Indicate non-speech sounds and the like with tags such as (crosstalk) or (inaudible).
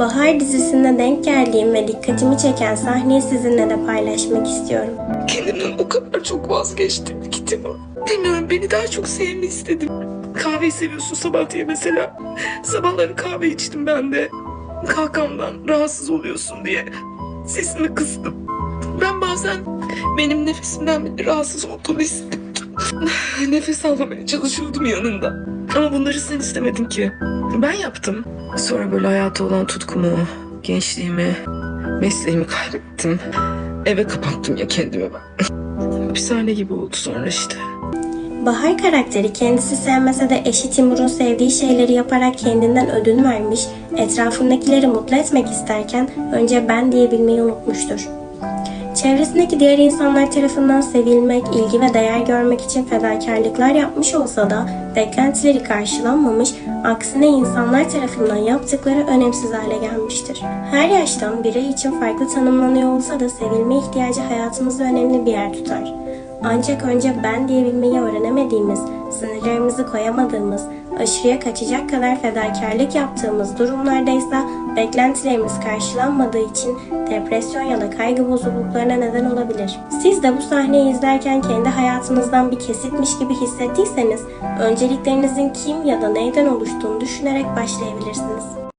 Bahar dizisinde denk geldiğim ve dikkatimi çeken sahneyi sizinle de paylaşmak istiyorum. Kendimden o kadar çok vazgeçtim ki Timur. Bilmiyorum beni daha çok sevni istedim. Kahveyi seviyorsun sabah diye mesela. Sabahları kahve içtim ben de. Kalkamdan rahatsız oluyorsun diye sesimi kıstım. Ben bazen benim nefesimden bile rahatsız olduğunu hissettim. (laughs) Nefes almamaya çalışıyordum yanında. Ama bunları sen istemedin ki. Ben yaptım. Sonra böyle hayata olan tutkumu, gençliğimi, mesleğimi kaybettim. Eve kapattım ya kendimi ben. (laughs) Hapishane gibi oldu sonra işte. Bahar karakteri kendisi sevmese de eşi Timur'un sevdiği şeyleri yaparak kendinden ödün vermiş, etrafındakileri mutlu etmek isterken önce ben diyebilmeyi unutmuştur. Çevresindeki diğer insanlar tarafından sevilmek, ilgi ve değer görmek için fedakarlıklar yapmış olsa da beklentileri karşılanmamış, aksine insanlar tarafından yaptıkları önemsiz hale gelmiştir. Her yaştan birey için farklı tanımlanıyor olsa da sevilme ihtiyacı hayatımızda önemli bir yer tutar. Ancak önce ben diyebilmeyi öğrenemediğimiz, sınırlarımızı koyamadığımız, aşırıya kaçacak kadar fedakarlık yaptığımız durumlardaysa beklentilerimiz karşılanmadığı için depresyon ya da kaygı bozukluklarına neden olabilir. Siz de bu sahneyi izlerken kendi hayatınızdan bir kesitmiş gibi hissettiyseniz önceliklerinizin kim ya da neyden oluştuğunu düşünerek başlayabilirsiniz.